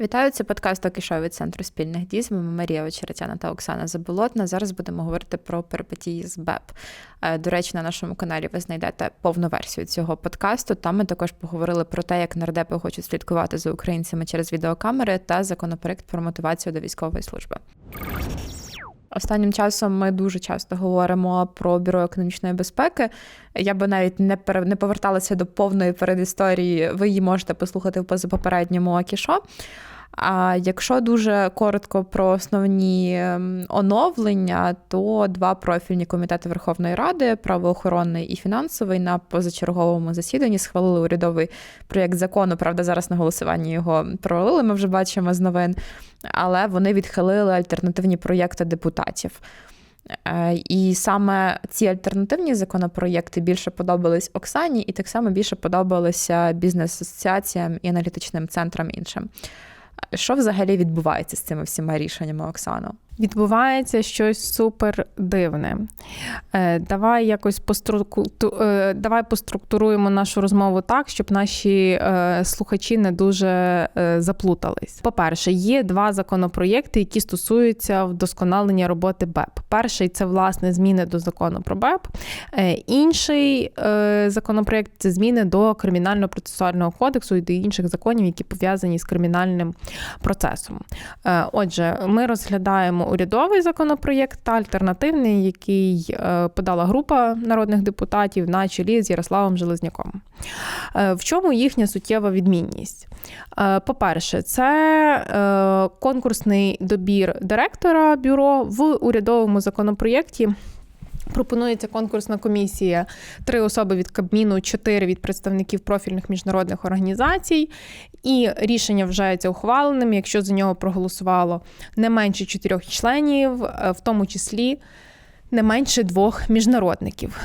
Вітаю, це подкаст «Окішо» від центру спільних дій. З вами Марія Очеретяна та Оксана Заболотна. Зараз будемо говорити про перипетії з БЕП. Е, До речі, на нашому каналі ви знайдете повну версію цього подкасту. Там ми також поговорили про те, як нардепи хочуть слідкувати за українцями через відеокамери та законопроект про мотивацію до військової служби. Останнім часом ми дуже часто говоримо про бюро економічної безпеки. Я би навіть не пер... не поверталася до повної передісторії. Ви її можете послухати в позапопередньому Акішо. А якщо дуже коротко про основні ем, оновлення, то два профільні комітети Верховної Ради, правоохоронний і фінансовий, на позачерговому засіданні схвалили урядовий проєкт закону. Правда, зараз на голосуванні його провалили. Ми вже бачимо з новин, але вони відхилили альтернативні проєкти депутатів. Е, і саме ці альтернативні законопроєкти більше подобались Оксані, і так само більше подобалися бізнес-асоціаціям і аналітичним центрам іншим. Що взагалі відбувається з цими всіма рішеннями, Оксано? Відбувається щось супер дивне. Е, давай якось пострукту... Е, давай поструктуруємо нашу розмову так, щоб наші е, слухачі не дуже заплутались. По-перше, є два законопроєкти, які стосуються вдосконалення роботи БЕП. Перший це власне зміни до закону про БЕП. Інший законопроєкт це зміни до кримінально-процесуального кодексу і до інших законів, які пов'язані з кримінальним процесом. Отже, ми розглядаємо урядовий законопроєкт та альтернативний, який е, подала група народних депутатів на чолі з Ярославом Железняком. Е, в чому їхня суттєва відмінність? Е, по-перше, це конкурсний добір директора бюро в урядовому законопроєкті. Пропонується конкурсна комісія. Три особи від Кабміну, чотири від представників профільних міжнародних організацій, і рішення вважається ухваленим, якщо за нього проголосувало не менше чотирьох членів, е, в тому числі не менше двох міжнародників.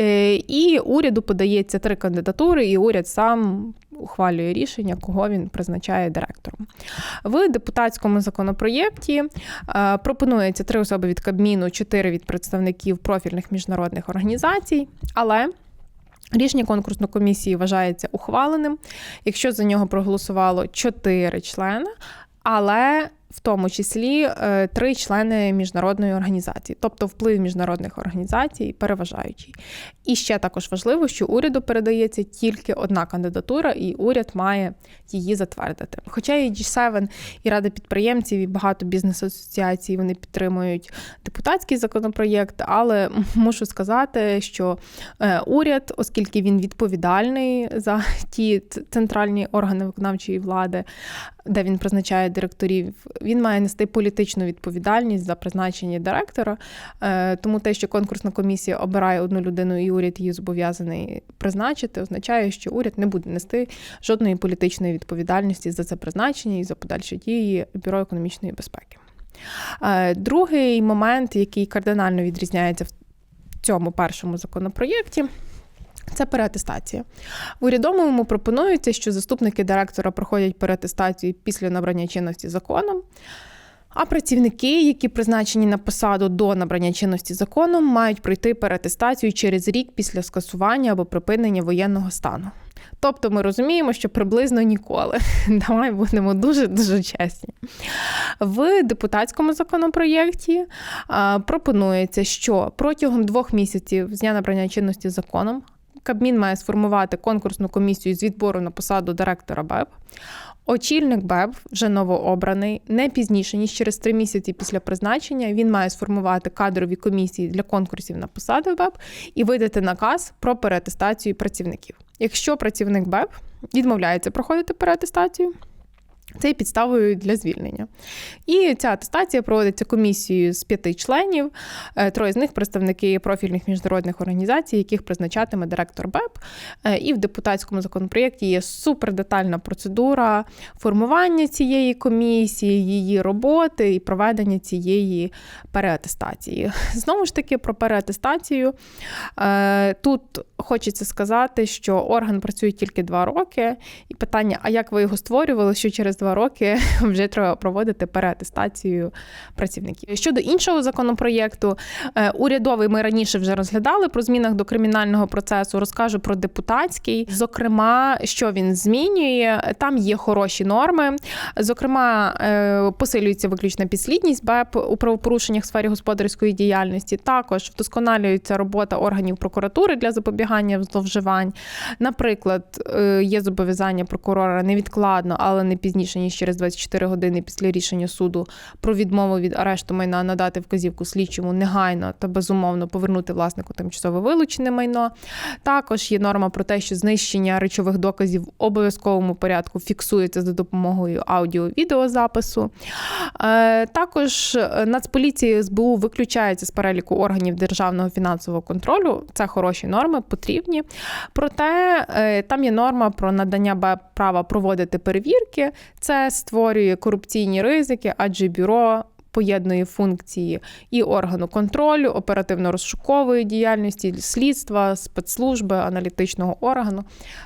Е, і уряду подається три кандидатури, і уряд сам ухвалює рішення, кого він призначає директором. В депутатському законопроєкті е, пропонується три особи від Кабміну, чотири від представників профільних міжнародних організацій, але. Рішення конкурсної комісії вважається ухваленим, якщо за нього проголосувало чотири члени, але в тому числі е, три члени міжнародної організації, тобто вплив міжнародних організацій переважаючий. І ще також важливо, що уряду передається тільки одна кандидатура, і уряд має її затвердити. Хоча і G7, і Рада підприємців, і багато бізнес-асоціацій вони підтримують депутатський законопроєкт, але мушу сказати, що е, уряд, оскільки він відповідальний за ті центральні органи виконавчої влади, де він призначає директорів, він має нести політичну відповідальність за призначення директора. Е, тому те, що конкурсна комісія обирає одну людину і уряд її зобов'язаний призначити, означає, що уряд не буде нести жодної політичної відповідальності за це призначення і за подальші дії бюро економічної безпеки. Е, другий момент, який кардинально відрізняється в цьому першому законопроєкті. Це переатестація. В урядовому пропонується, що заступники директора проходять переатестацію після набрання чинності законом. А працівники, які призначені на посаду до набрання чинності законом, мають пройти переатестацію через рік після скасування або припинення воєнного стану. Тобто ми розуміємо, що приблизно ніколи. Давай будемо дуже дуже чесні. В депутатському законопроєкті пропонується, що протягом двох місяців з дня набрання чинності законом Кабмін має сформувати конкурсну комісію з відбору на посаду директора БЕБ. Очільник БЕБ, вже новообраний, не пізніше ніж через три місяці після призначення він має сформувати кадрові комісії для конкурсів на посаду БЕБ і видати наказ про переатестацію працівників. Якщо працівник БЕБ відмовляється проходити переатестацію, це є підставою для звільнення. І ця атестація проводиться комісією з п'яти членів, е, троє з них представники профільних міжнародних організацій, яких призначатиме директор БЕП. Е, і в депутатському законопроєкті є супердетальна процедура формування цієї комісії, її роботи і проведення цієї переатестації. Знову ж таки, про переатестацію. Е, тут хочеться сказати, що орган працює тільки два роки, і питання: а як ви його створювали? Що через два роки вже треба проводити переатестацію працівників. Щодо іншого законопроєкту, е, урядовий ми раніше вже розглядали про змінах до кримінального процесу. Розкажу про депутатський. Зокрема, що він змінює. Там є хороші норми. Зокрема, е, посилюється виключна підслідність БЕП у правопорушеннях в сфері господарської діяльності. Також вдосконалюється робота органів прокуратури для запобігання зловживань. Наприклад, е, є зобов'язання прокурора невідкладно, але не пізніше ніж через 24 години після рішення суду про відмову від арешту майна надати вказівку слідчому негайно та безумовно повернути власнику тимчасово вилучене майно. Також є норма про те, що знищення речових доказів в обов'язковому порядку фіксується за допомогою аудіо-відеозапису. Е, Також е, Нацполіції СБУ виключається з переліку органів державного фінансового контролю. Це хороші норми, потрібні. Проте е, там є норма про надання права проводити перевірки. Це створює корупційні ризики, адже бюро. Поєднує функції і органу контролю, оперативно-розшукової діяльності, слідства, спецслужби, аналітичного органу.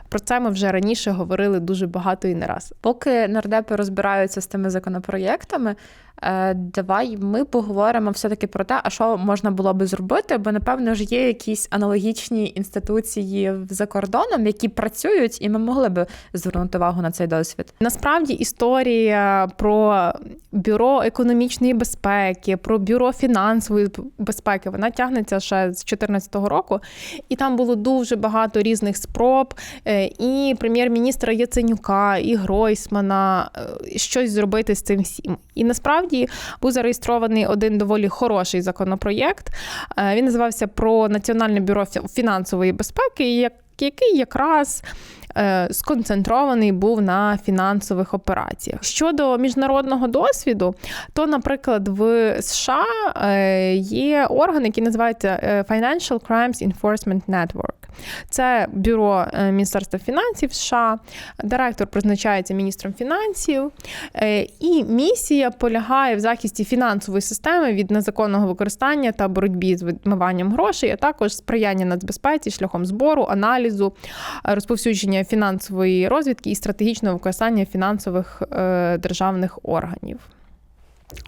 Про це ми вже раніше говорили дуже багато і не раз. Поки нардепи розбираються з тими законопроєктами, е, давай ми поговоримо все-таки про те, а що можна було би зробити, бо напевно ж є якісь аналогічні інституції за кордоном, які працюють, і ми могли би звернути увагу на цей досвід. Насправді історія про бюро економічної безпеки, про бюро фінансової безпеки, вона тягнеться ще з 2014 року, і там було дуже багато різних спроб. е, І прем'єр-міністра Яценюка, і Гройсмана е, щось зробити з цим всім. І насправді був зареєстрований один доволі хороший законопроєкт. Е, Він називався про Національне бюро фінансової безпеки, який якраз сконцентрований був на фінансових операціях. Щодо міжнародного досвіду, то, наприклад, в США е, є орган, який називається е, Financial Crimes Enforcement Network. Це бюро е, Міністерства фінансів США, директор призначається міністром фінансів, е, і місія полягає в захисті фінансової системи від незаконного використання та боротьбі з відмиванням грошей, а також сприяння нацбезпеці шляхом збору, аналізу, е, розповсюдження фінансової розвідки і стратегічного використання фінансових е, державних органів.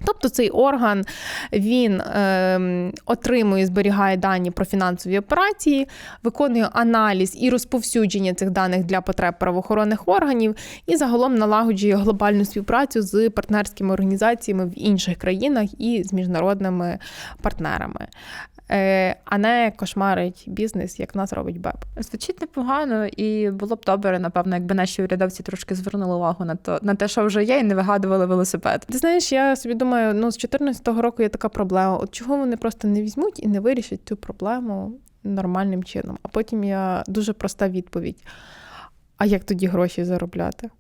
Тобто цей орган він е, отримує, зберігає дані про фінансові операції, виконує аналіз і розповсюдження цих даних для потреб правоохоронних органів і загалом налагоджує глобальну співпрацю з партнерськими організаціями в інших країнах і з міжнародними партнерами, а не кошмарить бізнес, як нас робить БЕП. Звучить непогано, і було б добре, напевно, якби наші урядовці трошки звернули увагу на то на те, що вже є, і не вигадували велосипед. Ти знаєш, я собі думаю, ну з 2014 року є така проблема. От чого вони просто не візьмуть і не вирішать цю проблему нормальним чином? А потім я дуже проста відповідь: а як тоді гроші заробляти?